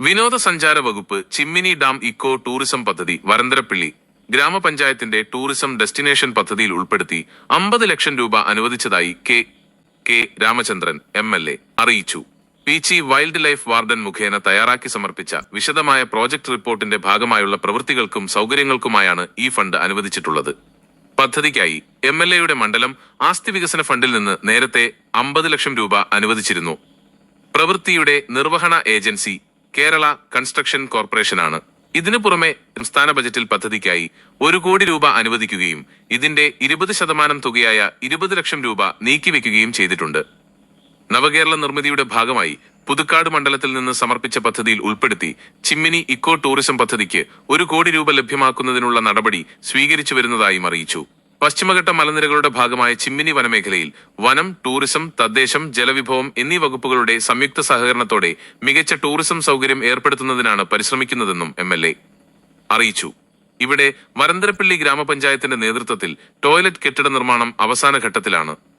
വിനോദസഞ്ചാര വകുപ്പ് Chimmini dam eco tourism പദ്ധതി വരന്തരപ്പിള്ളി ഗ്രാമപഞ്ചായത്തിന്റെ ടൂറിസം ഡെസ്റ്റിനേഷൻ പദ്ധതിയിൽ ഉൾപ്പെടുത്തി അമ്പത് ലക്ഷം രൂപ അനുവദിച്ചതായി K K Ramachandran M L A അറിയിച്ചു. പീച്ചി വൈൽഡ് ലൈഫ് വാർഡൻ മുഖേന തയ്യാറാക്കി സമർപ്പിച്ച വിശദമായ പ്രോജക്ട് റിപ്പോർട്ടിന്റെ ഭാഗമായുള്ള പ്രവൃത്തികൾക്കും സൗകര്യങ്ങൾക്കുമായാണ് ഈ ഫണ്ട് അനുവദിച്ചിട്ടുള്ളത്. പദ്ധതിക്കായി എം എൽ എയുടെ മണ്ഡലം ആസ്തി വികസന ഫണ്ടിൽ നിന്ന് നേരത്തെ അമ്പത് ലക്ഷം രൂപ അനുവദിച്ചിരുന്നു. പ്രവൃത്തിയുടെ നിർവഹണ ഏജൻസി കേരള കൺസ്ട്രക്ഷൻ കോർപ്പറേഷനാണ്. ഇതിനു പുറമെ സംസ്ഥാന ബജറ്റിൽ പദ്ധതിക്കായി ഒരു കോടി രൂപ അനുവദിക്കുകയും ഇതിന്റെ ഇരുപത് ശതമാനം തുകയായ ഇരുപത് ലക്ഷം രൂപ നീക്കിവെക്കുകയും ചെയ്തിട്ടുണ്ട്. നവകേരള നിർമ്മിതിയുടെ ഭാഗമായി പുതുക്കാട് മണ്ഡലത്തിൽ നിന്ന് സമർപ്പിച്ച പദ്ധതിയിൽ ഉൾപ്പെടുത്തി ചിമ്മിനി ഇക്കോ ടൂറിസം പദ്ധതിക്ക് ഒരു കോടി രൂപ ലഭ്യമാക്കുന്നതിനുള്ള നടപടി സ്വീകരിച്ചു വരുന്നതായും അറിയിച്ചു. പശ്ചിമഘട്ട മലനിരകളുടെ ഭാഗമായ ചിമ്മിനി വനമേഖലയിൽ വനം ടൂറിസം തദ്ദേശം ജലവിഭവം എന്നീ വകുപ്പുകളുടെ സംയുക്ത സഹകരണത്തോടെ മികച്ച ടൂറിസം സൗകര്യം ഏർപ്പെടുത്തുന്നതിനാണ് പരിശ്രമിക്കുന്നതെന്നും എം എൽ എ അറിയിച്ചു. ഇവിടെ മരന്തരപ്പള്ളി ഗ്രാമപഞ്ചായത്തിന്റെ നേതൃത്വത്തിൽ ടോയ്ലറ്റ് കെട്ടിട നിർമ്മാണം അവസാന ഘട്ടത്തിലാണ്.